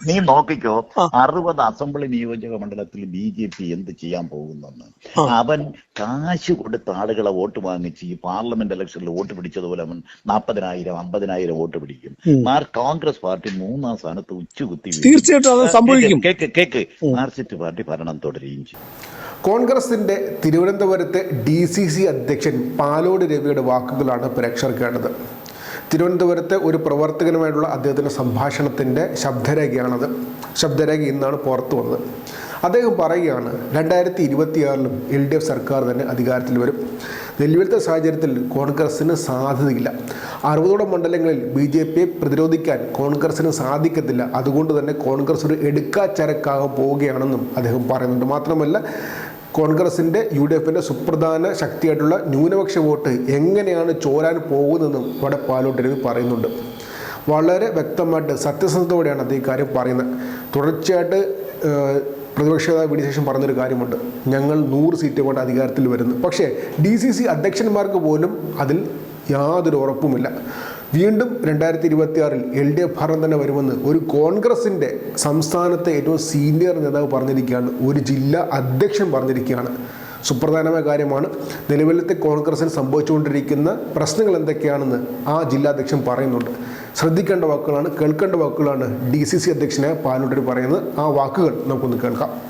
നീ നോക്കിക്കോ. അറുപത് അസംബ്ലി നിയോജക മണ്ഡലത്തിൽ ബി ജെ പി എന്ത് ചെയ്യാൻ പോകുന്നെന്ന്. അവൻ കാശ് കൊടുത്ത ആളുകളെ വോട്ട് വാങ്ങിച്ച് ഈ പാർലമെന്റ് ഇലക്ഷനിൽ വോട്ട് പിടിച്ചതുപോലെ അവൻ നാൽപ്പതിനായിരം അമ്പതിനായിരം വോട്ട് പിടിക്കും. മാർ കോൺഗ്രസ് പാർട്ടി മൂന്നാം സ്ഥാനത്ത് ഉച്ചകുത്തി. തീർച്ചയായിട്ടും കേക്ക് കേക്ക് മാർസിസ്റ്റ് പാർട്ടി ഭരണം തുടരുകയും ചെയ്യും. കോൺഗ്രസിന്റെ തിരുവനന്തപുരത്തെ ഡി സി സി അധ്യക്ഷൻ പാലോട് രവിയുടെ വാക്കുകളാണ് പ്രേക്ഷകർ പ്രേക്ഷകർക്കേണ്ടത് തിരുവനന്തപുരത്തെ ഒരു പ്രവർത്തകനുമായിട്ടുള്ള അദ്ദേഹത്തിന്റെ സംഭാഷണത്തിന്റെ ശബ്ദരേഖയാണത്. ശബ്ദരേഖ ഇന്നാണ് പുറത്തു വന്നത്. അദ്ദേഹം പറയുകയാണ് രണ്ടായിരത്തി ഇരുപത്തിയാറിലും എൽ ഡി എഫ് സർക്കാർ തന്നെ അധികാരത്തിൽ വരും. നിലവിലത്തെ സാഹചര്യത്തിൽ കോൺഗ്രസ്സിന് സാധ്യതയില്ല. അറുപതോളം മണ്ഡലങ്ങളിൽ ബി ജെ പിയെ പ്രതിരോധിക്കാൻ കോൺഗ്രസ്സിന് സാധിക്കത്തില്ല. അതുകൊണ്ട് തന്നെ കോൺഗ്രസ് ഒരു എടുക്കാച്ചരക്കാകാൻ പോവുകയാണെന്നും അദ്ദേഹം പറയുന്നുണ്ട്. മാത്രമല്ല കോൺഗ്രസിന്റെ യു ഡി എഫിന്റെ സുപ്രധാന ശക്തിയായിട്ടുള്ള ന്യൂനപക്ഷ വോട്ട് എങ്ങനെയാണ് ചോരാൻ പോകുന്നതെന്നും ഇവിടെ പാലോട്ട് പറയുന്നുണ്ട്. വളരെ വ്യക്തമായിട്ട് സത്യസന്ധതയോടെയാണ് അത് ഈ കാര്യം പറയുന്നത്. തുടർച്ചയായിട്ട് പ്രതിപക്ഷ നേതാവ് വി ശേഷം പറഞ്ഞൊരു കാര്യമുണ്ട്. ഞങ്ങൾ നൂറ് സീറ്റ് കൊണ്ട് അധികാരത്തിൽ വരുന്നു. പക്ഷേ ഡി സി സി അധ്യക്ഷന്മാർക്ക് പോലും അതിൽ യാതൊരു ഉറപ്പുമില്ല. വീണ്ടും രണ്ടായിരത്തി ഇരുപത്തി ആറിൽ എൽ ഡി എഫ് ഭരണം തന്നെ വരുമെന്ന് ഒരു കോൺഗ്രസിന്റെ സംസ്ഥാനത്തെ ഏറ്റവും സീനിയർ നേതാവ് പറഞ്ഞിരിക്കുകയാണ്. ഒരു ജില്ലാ അധ്യക്ഷൻ പറഞ്ഞിരിക്കുകയാണ്. സുപ്രധാനമായ കാര്യമാണ് നിലവിലത്തെ കോൺഗ്രസിന് സംഭവിച്ചുകൊണ്ടിരിക്കുന്ന പ്രശ്നങ്ങൾ എന്തൊക്കെയാണെന്ന് ആ ജില്ലാധ്യക്ഷൻ പറയുന്നുണ്ട്. ശ്രദ്ധിക്കേണ്ട വാക്കുകളാണ് കേൾക്കേണ്ട വാക്കുകളാണ് ഡി സി സി അധ്യക്ഷനായ പാലോട്ടർ പറയുന്നത്. ആ വാക്കുകൾ നമുക്കൊന്ന് കേൾക്കാം.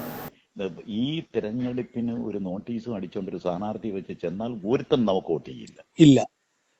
ഈ തെരഞ്ഞെടുപ്പിന് ഒരു നോട്ടീസും അടിച്ചുകൊണ്ട് ഒരു സ്ഥാനാർത്ഥി വെച്ച് ചെന്നാൽ ഒരുത്തം നമുക്ക് വോട്ട് ചെയ്യില്ല. ഇല്ല.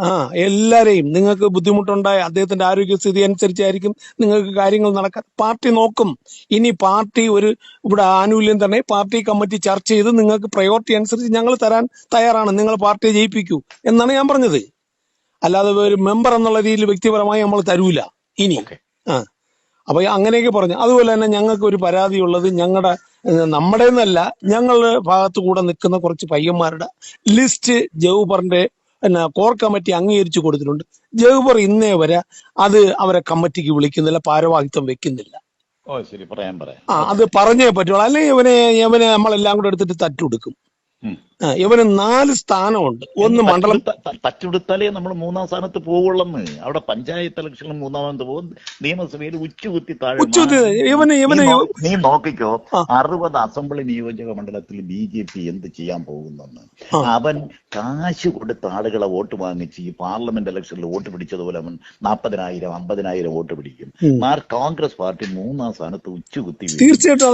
ആ എല്ലാരെയും നിങ്ങൾക്ക് ബുദ്ധിമുട്ടുണ്ടായ അദ്ദേഹത്തിന്റെ ആരോഗ്യസ്ഥിതി അനുസരിച്ചായിരിക്കും നിങ്ങൾക്ക് കാര്യങ്ങൾ നടക്കാൻ. പാർട്ടി നോക്കും. ഇനി പാർട്ടി ഒരു ഇവിടെ ആനുകൂല്യം തന്നെ പാർട്ടി കമ്മിറ്റി ചർച്ച ചെയ്ത് നിങ്ങൾക്ക് പ്രയോറിറ്റി അനുസരിച്ച് ഞങ്ങൾ തരാൻ തയ്യാറാണ്. നിങ്ങൾ പാർട്ടിയെ ജയിപ്പിക്കൂ എന്നാണ് ഞാൻ പറഞ്ഞത്. അല്ലാതെ ഒരു മെമ്പർ എന്നുള്ള രീതിയിൽ വ്യക്തിപരമായി നമ്മൾ തരൂല. ഇനി. ആ. അപ്പൊ അങ്ങനെയൊക്കെ പറഞ്ഞു. അതുപോലെ തന്നെ ഞങ്ങൾക്ക് ഒരു പരാതി ഉള്ളത് ഞങ്ങളുടെ നമ്മുടെ നിന്നല്ല ഞങ്ങളുടെ ഭാഗത്തു കൂടെ നിൽക്കുന്ന കുറച്ച് പയ്യന്മാരുടെ ലിസ്റ്റ് ജൗബറിന്റെ പിന്നെ കോർ കമ്മിറ്റി അംഗീകരിച്ചു കൊടുത്തിട്ടുണ്ട്. ജവഹർ ഇന്നേ വരെ അത് അവരെ കമ്മിറ്റിക്ക് വിളിക്കുന്നില്ല ഭാരവാഹിത്വം വെക്കുന്നില്ല. ഓ ശരി പറയാൻ പറയാം. ആ അത് പറഞ്ഞേ പറ്റുള്ളൂ. അല്ലെങ്കിൽ ഇവനെ ഇവനെ നമ്മളെല്ലാം കൂടെ എടുത്തിട്ട് തട്ടുകൊടുക്കും. ഇവന് നാല് സ്ഥാനമുണ്ട്. ഒന്ന് മണ്ഡലം തച്ചുകൊടുത്ത- നമ്മൾ മൂന്നാം സ്ഥാനത്ത് പോവുള്ളന്ന് അവിടെ പഞ്ചായത്ത് ഇലക്ഷനിൽ മൂന്നാമത് പോകും. നിയമസഭയിൽ ഉച്ചുകുത്തി താഴെ. ഇവന് ഇവന് നീ നോക്കിക്കോ. അറുപത് അസംബ്ലി നിയോജക മണ്ഡലത്തിൽ ബി ജെ പി എന്ത് ചെയ്യാൻ പോകുന്നെന്ന്. അവൻ കാശ് കൊടുത്ത ആളുകളെ വോട്ട് വാങ്ങിച്ച് ഈ പാർലമെന്റ് ഇലക്ഷനിൽ വോട്ട് പിടിച്ചതുപോലെ അവൻ നാൽപ്പതിനായിരം അമ്പതിനായിരം വോട്ട് പിടിക്കും. മാർ കോൺഗ്രസ് പാർട്ടി മൂന്നാം സ്ഥാനത്ത് ഉച്ചുകുത്തി.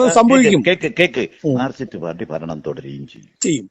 തീർച്ചയായിട്ടും കേക്ക് കേക്ക് മാർസിസ്റ്റ് പാർട്ടി ഭരണം തുടരുകയും ചെയ്യും.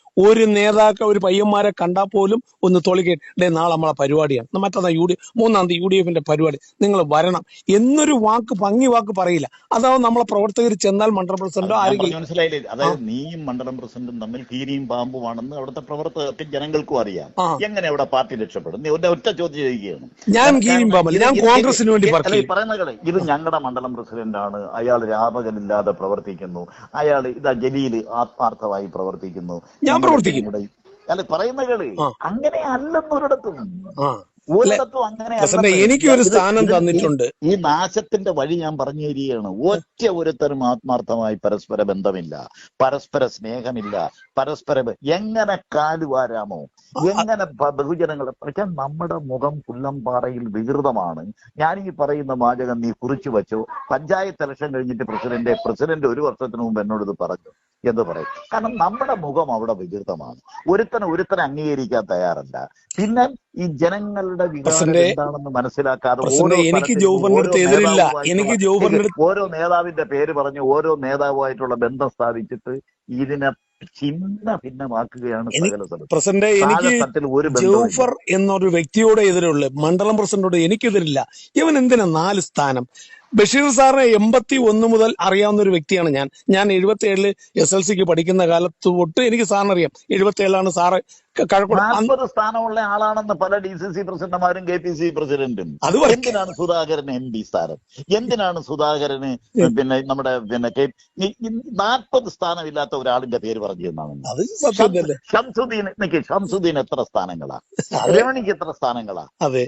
ഒരു നേതാക്കൾ ഒരു പയ്യന്മാരെ കണ്ടാൽ പോലും ഒന്ന് തൊളിക്കേട്ട് നാളെ നമ്മളെ പരിപാടിയാണ്. ന്ന മറ്റന്നാ യു ഡി മൂന്നാം തീയതി യു ഡി എഫിന്റെ പരിപാടി. നിങ്ങൾ വരണം. എന്നൊരു വാക്ക് ഭംഗി വാക്ക് പറയില്ല. അതാവും നമ്മളെ പ്രവർത്തകർ ചെന്നാൽ മണ്ഡലം പ്രസിഡന്റോ ആരെങ്കിലും മനസ്സിലായില്ലേ? അതായത് നീയും മണ്ഡലം പ്രസിഡന്റും തമ്മിൽ തീരിയും പാമ്പുമാണെന്ന് അവിടുത്തെ പ്രവർത്തകർക്ക് ജനങ്ങൾക്കും അറിയാം. എങ്ങനെ അവിടെ പാർട്ടി രക്ഷപ്പെടും ഒറ്റ ചോദ്യം ചെയ്യുകയാണ് ഞാൻ കീരിയും പാമ്പല്ല ഞാൻ കോൺഗ്രസിന് വേണ്ടി പറയുന്ന ഇത് ഞങ്ങളുടെ മണ്ഡലം പ്രസിഡന്റാണ്. അയാൾ രാപകലില്ലാതെ പ്രവർത്തിക്കുന്നു. അയാൾ ഇതാ ജലീൽ ആത്മാർത്ഥമായി പ്രവർത്തിക്കുന്നു. ഞാൻ പ്രവർത്തിക്കും. അല്ല പറയുന്ന കേൾ അങ്ങനെ അല്ലെന്നൊരിടത്തും ഒരിടത്തും അങ്ങനെ എനിക്ക് ഒരു സ്ഥാനം തന്നിട്ടുണ്ട്. ഈ നാശത്തിന്റെ വഴി ഞാൻ പറഞ്ഞു തരികയാണ് ഒറ്റ ഒരുത്തരും ആത്മാർത്ഥമായി പരസ്പര ബന്ധമില്ല. പരസ്പര സ്നേഹമില്ല. പരസ്പര എങ്ങനെ കാലുവാരാമോ? എങ്ങനെ ബഹുജനങ്ങൾ ബഹുജനങ്ങളെ പക്ഷെ നമ്മുടെ മുഖം പുല്ലംപാറയിൽ വികൃതമാണ്. ഞാൻ ഈ പറയുന്ന വാചകം നീ കുറിച്ചു വെച്ചോ? പഞ്ചായത്ത് ഇലക്ഷൻ കഴിഞ്ഞിട്ട് പ്രസിഡന്റ് പ്രസിഡന്റ് ഒരു വർഷത്തിന് മുമ്പ് എന്നോട് ഇത് പറഞ്ഞു. എന്ന് പറയും. കാരണം നമ്മുടെ മുഖം അവിടെ വികൃതമാണ്. ഒരുത്തനെ ഒരുത്തനെ അംഗീകരിക്കാൻ തയ്യാറല്ല. പിന്നെ ഈ ജനങ്ങളുടെ വികാരം എന്താണെന്ന് മനസ്സിലാക്കാതെ ഓരോ എനിക്ക് എതിരില്ല. എനിക്ക് ഓരോ നേതാവിന്റെ പേര് പറഞ്ഞ് ഓരോ നേതാവുമായിട്ടുള്ള ബന്ധം സ്ഥാപിച്ചിട്ട് ഇതിനെ ചിന്ന ഭിന്നമാക്കുകയാണ് പ്രസിഡന്റ് എനിക്ക് ജോഫർ എന്നൊരു വ്യക്തിയോട് എതിരുള്ളു മണ്ഡലം പ്രസിഡന്റോട് എനിക്കെതിരില്ല. ഇവൻ എന്തിനാ നാല് സ്ഥാനം? ബഷീർ സാറിനെ എൺപത്തി ഒന്ന് മുതൽ അറിയാവുന്ന ഒരു വ്യക്തിയാണ് ഞാൻ. ഞാൻ എഴുപത്തി ഏഴിൽ എസ് എൽ സിക്ക് പഠിക്കുന്ന കാലത്ത് തൊട്ട് എനിക്ക് സാറിന് അറിയാം എഴുപത്തി ഏഴിലാണ് സാറ് നാൽപ്പത് സ്ഥാനമുള്ള ആളാണെന്ന് പല ഡി സി സി പ്രസിഡന്റുമാരും കെ പി സി പ്രസിഡന്റും. അത് എന്തിനാണ് സുധാകരന് എം പി സ്ഥാനം എന്തിനാണ് സുധാകരന് പിന്നെ നമ്മുടെ പിന്നെ കെ നാൽപ്പത് സ്ഥാനമില്ലാത്ത ഒരാളിന്റെ പേര് പറഞ്ഞു തന്നാണ് ഷംസുദ്ദീൻ നിക്ക് ഷംസുദ്ദീൻ എത്ര സ്ഥാനങ്ങളാ? രമണിക്ക് എത്ര സ്ഥാനങ്ങളാ? അതെ.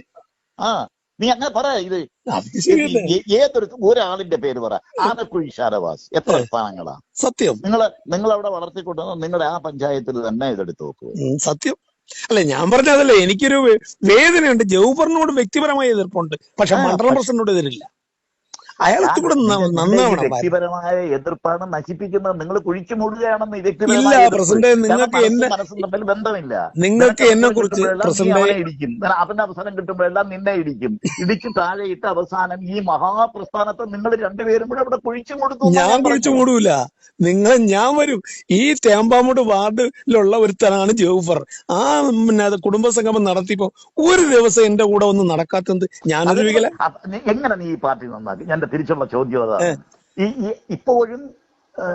ആ. നീ അങ്ങനെ പറ ഇത്. ഏതൊരു ഒരാളിന്റെ പേര് പറ. ആനക്കുഴി ഷാരവാസ് എത്ര സ്ഥാനങ്ങളാ? സത്യം. നിങ്ങൾ നിങ്ങൾ അവിടെ വളർത്തിക്കൊണ്ടുവന്ന നിങ്ങളുടെ ആ പഞ്ചായത്തിൽ തന്നെ ഇതെടുത്ത് നോക്കുക സത്യം. അല്ലെ ഞാൻ പറഞ്ഞതല്ലേ എനിക്കൊരു വേദനയുണ്ട്. ജൗഫറിനോട് വ്യക്തിപരമായ എതിർപ്പുണ്ട്. പക്ഷെ മണ്ഡലം പ്രസിഡന്റിനോട് എതിരില്ല. അയാൾക്ക് ഞാൻ കൂടെ നന്നാവണം വ്യക്തിപരമായ എതിർപ്പാണ് നശിപ്പിക്കുന്നത്. നിങ്ങൾ കുഴിച്ചു മൂടുകയാണെന്ന് ഇല്ല പ്രസിഡന്റ് നിങ്ങൾക്ക് എന്നെ തമ്മിൽ ബന്ധമില്ല. നിങ്ങൾക്ക് എന്നെ കുറിച്ച് ഇടിക്കും. അവന്റെ അവസാനം കിട്ടുമ്പോഴെല്ലാം നിന്നെ ഇടിക്കും. ഇടിച്ച് താഴെയിട്ട് അവസാനം ഈ മഹാപ്രസ്ഥാനത്തെ നിങ്ങൾ രണ്ടുപേരും കൂടെ അവിടെ കുഴിച്ചു മൂടുന്നു ഞാൻ ഞാൻ കുഴിച്ചു മൂടൂല. നിങ്ങൾ ഞാൻ വരും. ഈ തേമ്പാമൂട് വാർഡിലുള്ള ഒരുത്തനാണ് ജോഫർ. ആ കുടുംബ സംഗമം നടത്തിയപ്പോ ഒരു ദിവസം എന്റെ കൂടെ ഒന്നും നടക്കാത്തത് ഞാനൊരു എങ്ങനെ നീ ഈ പാർട്ടി നന്നാക്കി? എന്റെ തിരിച്ചുള്ള ചോദ്യം ഈ- ഇപ്പോഴും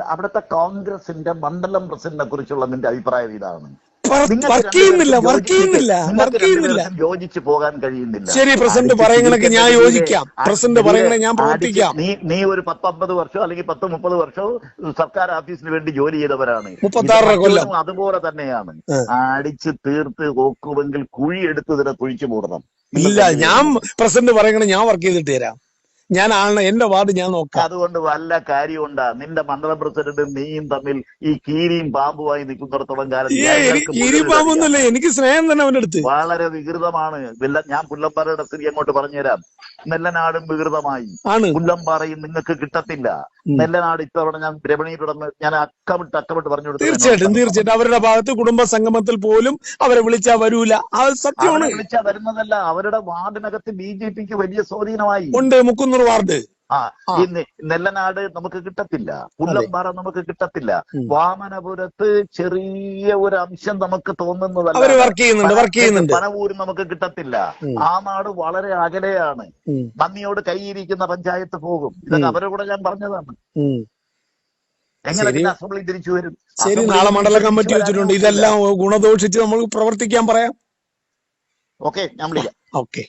അവിടുത്തെ കോൺഗ്രസിന്റെ മണ്ഡലം പ്രസിഡന്റിനെ കുറിച്ചുള്ള നിന്റെ അഭിപ്രായം ഇതാണ്. യോജിച്ചു പോകാൻ കഴിയുന്നില്ല. ശരി പ്രസിഡന്റ് ഞാൻ യോജിക്കാം. പ്രസിഡന്റ് ഞാൻ പ്രവർത്തിക്കാം. നീ നീ ഒരു പത്തൊമ്പത് വർഷം അല്ലെങ്കിൽ പത്ത് മുപ്പത് വർഷം സർക്കാർ ഓഫീസിന് വേണ്ടി ജോലി ചെയ്തവരാണ്. കൊല്ലം. അതുപോലെ തന്നെയാണ്. അടിച്ച് തീർത്ത് നോക്കുമെങ്കിൽ കുഴി എടുത്ത് ഇതിനെ കുഴിച്ചു മൂടണം. ഇല്ല ഞാൻ പ്രസിഡന്റ് പറയണേ ഞാൻ വർക്ക് ചെയ്തിട്ട് തരാം. ഞാൻ ആണ് എന്റെ വാർഡ് ഞാൻ നോക്കാം. അതുകൊണ്ട് വല്ല കാര്യമുണ്ടാ? നിന്റെ മണ്ഡലം പ്രസിഡന്റും നീയും തമ്മിൽ ഈ കീരിയും പാമ്പുമായി നിൽക്കുന്നിടത്തോളം കാലം എനിക്ക് സ്നേഹം തന്നെ അവന്റെ അടുത്ത്. വളരെ വികൃതമാണ്. ഞാൻ പുല്ലപ്പാറയുടെ സ്ഥിതി അങ്ങോട്ട് പറഞ്ഞുതരാം. നെല്ലനാടും വികൃതമായി. പറയും നിങ്ങൾക്ക് കിട്ടത്തില്ല. നെല്ലനാട് ഇത്തവണ ഞാൻ രമണിയിലൂടെ ഞാൻ അക്കമിട്ട് അക്കമിട്ട് പറഞ്ഞു കൊടുത്തു. തീർച്ചയായിട്ടും തീർച്ചയായിട്ടും. അവരുടെ ഭാഗത്ത് കുടുംബ സംഗമത്തിൽ പോലും അവരെ വിളിച്ചാ വരൂല. അത് സത്യമാണ്. വിളിച്ചാ വരുന്നതല്ല. അവരുടെ വാർഡിനകത്ത് ബി ജെ പിക്ക് വലിയ സ്വാധീനമായി. ഉണ്ട് മുക്കുന്നൂർ വാർഡ്. ആ ഈ നെല്ലനാട് നമുക്ക് കിട്ടത്തില്ല. പുല്ലമ്പാറ നമുക്ക് കിട്ടത്തില്ല. വാമനപുരത്ത് ചെറിയ ഒരു അംശം നമുക്ക് തോന്നുന്നതല്ല. പനവൂര് നമുക്ക് കിട്ടത്തില്ല. ആ നാട് വളരെ അകലെയാണ്. നന്ദിയോട് കൈയിരിക്കുന്ന പഞ്ചായത്ത് പോകും. ഇതൊക്കെ അവരുടെ കൂടെ ഞാൻ പറഞ്ഞതാണ്. അസംബ്ലി തിരിച്ചു വരും? ശരി നാളെ മണ്ഡല കമ്മിറ്റി വെച്ചിട്ടുണ്ട്. ഇതെല്ലാം ഗുണദോഷിച്ച് നമ്മൾ പ്രവർത്തിക്കാൻ പറയാം. ഓക്കെ ഞാൻ വിളിക്കാം. ഓക്കെ.